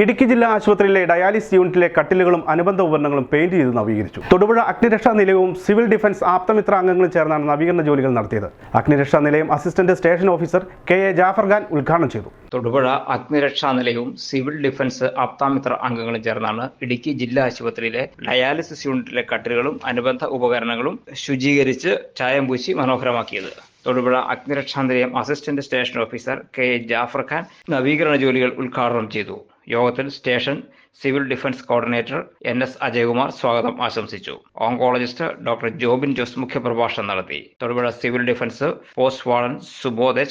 ഇടുക്കി ജില്ലാ ആശുപത്രിയിലെ ഡയാലിസിസ് യൂണിറ്റിലെ കട്ടിലുകളും അനുബന്ധ ഉപകരണങ്ങളും പെയിന്റ് ചെയ്ത് നവീകരിച്ചു. തൊടുപുഴ അഗ്നിരക്ഷാ നിലയവും സിവിൽ ഡിഫൻസ് ആപ്തമിത്ര അംഗങ്ങളും ചേർന്നാണ് നവീകരണ ജോലികൾ നടത്തിയത്. അഗ്നിരക്ഷാ നിലയം assistant station officer K A Jafar Khan ഉദ്ഘാടനം ചെയ്തു. തൊടുപുഴ അഗ്നിരക്ഷാ നിലയവും സിവിൽ ഡിഫൻസ് ആപ്താമിത്ര അംഗങ്ങളും ചേർന്നാണ് ഇടുക്കി ജില്ലാ ആശുപത്രിയിലെ ഡയാലിസിസ് യൂണിറ്റിലെ കട്ടിലുകളും അനുബന്ധ ഉപകരണങ്ങളും ശുചീകരിച്ച് ചായം പൂശി മനോഹരമാക്കിയത്. തൊടുപുഴ അഗ്നിരക്ഷാ നിലയം assistant station officer K A Jafar Khan നവീകരണ ജോലികൾ ഉദ്ഘാടനം ചെയ്തു. യോഗത്തിൽ station civil defence coordinator N S Ajayakumar സ്വാഗതം ആശംസിച്ചു. ഓങ്കോളജിസ്റ്റ് ഡോക്ടർ ജോബിൻ ജോസ് മുഖ്യപ്രഭാഷണം നടത്തി. Thodupuzha civil defence post warden Subodh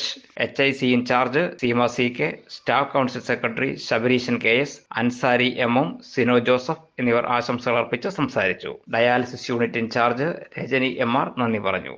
H I C incharge Seema C K staff council secretary Sabareesan K S Ansari M M Sino Joseph എന്നിവർ ആശംസകൾ അർപ്പിച്ച് സംസാരിച്ചു. Dialysis unit incharge Rajani M R നന്ദി പറഞ്ഞു.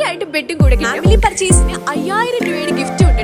Free ആയിട്ട് ബെഡും കൂടെ family പർച്ചേസിന് അയ്യായിരം രൂപയുടെ ഗിഫ്റ്റ്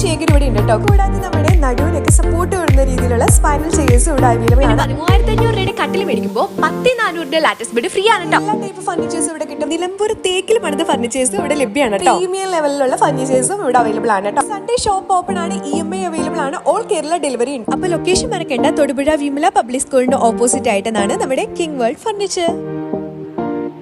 ശേഖരം ഇവിടെ ഉണ്ട് കേട്ടോ. കൂടാതെ നമ്മുടെ നടുവിനൊക്കെ സപ്പോർട്ട് വരുന്ന രീതിയിലുള്ള സ്പൈനൽ ചെയേഴ്സ് ഇവിടെ അവൈലബിൾ ആണ്. മൂവായിരത്തി അഞ്ഞൂറ് രൂപയുടെ കട്ടിൽ മേടിക്കുമ്പോൾ പത്ത് നാനൂറിന്റെ ലാറ്റസ്റ്റ് ബെഡ് ഫ്രീ ആണ് കേട്ടോ. എല്ലാ ടൈപ്പ് ഫർണിച്ചേഴ്സ് ഇവിടെ കിട്ടും. നിലമ്പൂർ തേക്കിൽ പണിത ഫർണിച്ചേഴ്സ് ഇവിടെ ലഭ്യമാണ് കേട്ടോ. പ്രീമിയം ലെവലിലുള്ള ഫർണിച്ചേഴ്സും ഇവിടെ അവൈലബിൾ ആണ് കേട്ടോ. സൺഡേ ഷോപ്പ് ഓപ്പൺ ആണ് ഇ എം ഐ അവൈലബിൾ ആണ്. ഓൾ കേരള ഡെലിവറി ഉണ്ട്. അപ്പൊ ലൊക്കേഷൻ മറക്കേണ്ട. തൊടുപുഴ വിമല പബ്ലിക് സ്കൂളിന്റെ ഓപ്പോസിറ്റ് ആയിട്ടാണ് നമ്മുടെ കിങ് വേൾഡ് ഫർണിച്ചർ